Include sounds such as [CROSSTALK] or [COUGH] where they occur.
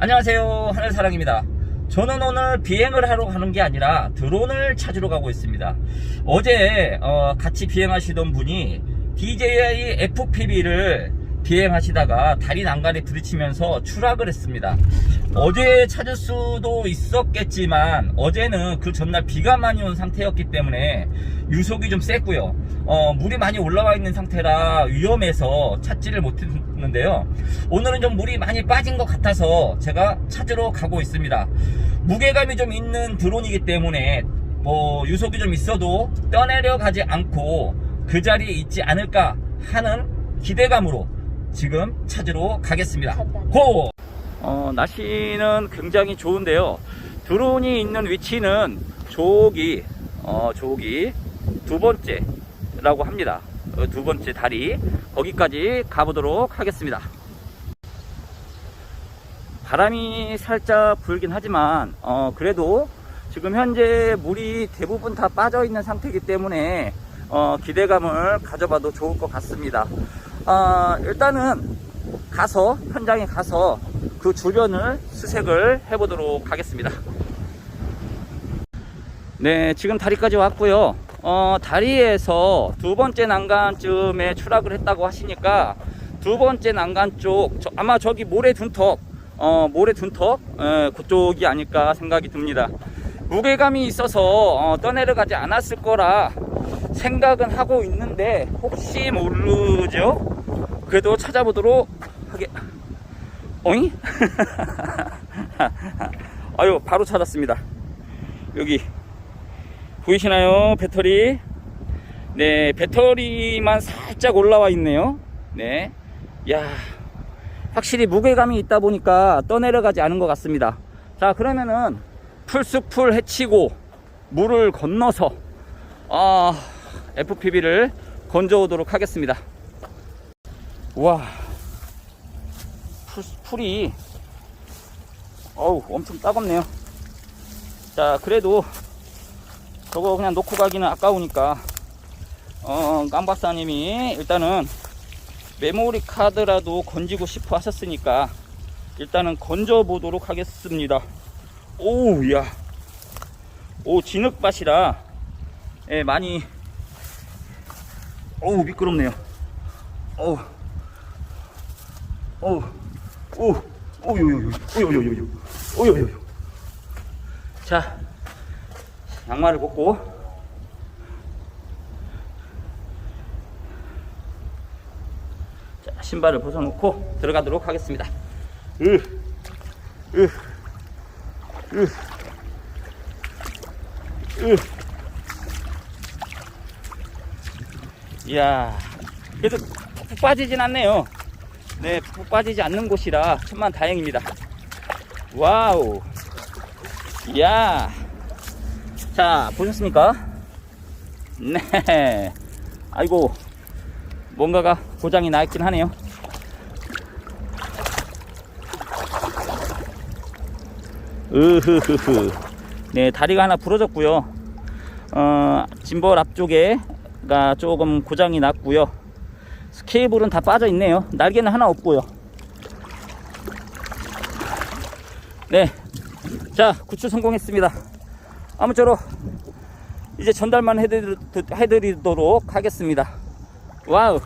안녕하세요. 하늘사랑입니다. 저는 오늘 비행을 하러 가는 게 아니라 드론을 찾으러 가고 있습니다. 어제 어, 같이 비행하시던 분이 DJI FPV를 비행하시다가 다리 난간에 부딪히면서 추락을 했습니다. 어제 찾을 수도 있었겠지만 어제는 그 전날 비가 많이 온 상태였기 때문에 유속이 좀 셌고요. 어, 물이 많이 올라와 있는 상태라 위험해서 찾지를 못했는데요. 오늘은 좀 물이 많이 빠진 것 같아서 제가 찾으러 가고 있습니다. 무게감이 좀 있는 드론이기 때문에 뭐 유속이 좀 있어도 떠내려 가지 않고 그 자리에 있지 않을까 하는 기대감으로 지금 찾으러 가겠습니다. 고! 어, 날씨는 굉장히 좋은데요. 드론이 있는 위치는 저기 어, 저기 두 번째라고 합니다. 어, 두 번째 다리. 거기까지 가보도록 하겠습니다. 바람이 살짝 불긴 하지만 어, 그래도 지금 현재 물이 대부분 다 빠져 있는 상태이기 때문에 어, 기대감을 가져봐도 좋을 것 같습니다 아, 일단은 가서 현장에 가서 그 주변을 수색을 해보도록 하겠습니다. 네 지금 다리까지 왔고요. 어, 다리에서 두 번째 난간쯤에 추락을 했다고 하시니까 두 번째 난간 쪽 저- 아마 저기 모래 둔턱 어, 모래 둔턱 에, 그쪽이 아닐까 생각이 듭니다. 무게감이 있어서 어, 떠내려가지 않았을 거라 생각은 하고 있는데 혹시 모르죠? 그래도 찾아보도록 하게. 어잉? [LAUGHS] 아유 바로 찾았습니다. 여기. 보이시나요? 배터리? 네 배터리만 살짝 올라와 있네요. 네야 확실히 무게감이 있다 보니까 떠내려가지 않은 것 같습니다. 자 그러면은 풀숲을 헤치고 물을 건너서 아 FPV를 건져 오도록 하겠습니다. 와 풀, 풀이 어우 엄청 따갑네요. 자 그래도 저거 그냥 놓고 가기는 아까우니까 어 깜박사님이 일단은 메모리 카드라도 건지고 싶어 하셨으니까 일단은 건져 보도록 하겠습니다. 오우 야 오 진흙밭이라 예 많이 어우 미끄럽네요. 어우. 어우. 오 오요요요 오요요요 오요요요. 자 양말을 벗고. 자, 신발을 벗어놓고 들어가도록 하겠습니다. 으, 으, 으, 으. 이야, 그래도 푹 빠지진 않네요. 네, 푹 빠지지 않는 곳이라 천만 다행입니다. 와우. 이야. 자, 보셨습니까? 네. 아이고, 뭔가가 고장이 나 있긴 하네요. 으흐흐흐. 네, 다리가 하나 부러졌고요. 어, 짐벌 앞쪽에 가 조금 고장이 났고요. 스케이블은 다 빠져 있네요. 날개는 하나 없고요. 네. 자, 구출 성공했습니다. 아무쪼록 이제 전달만 해드리, 해드리도록 하겠습니다. 와우.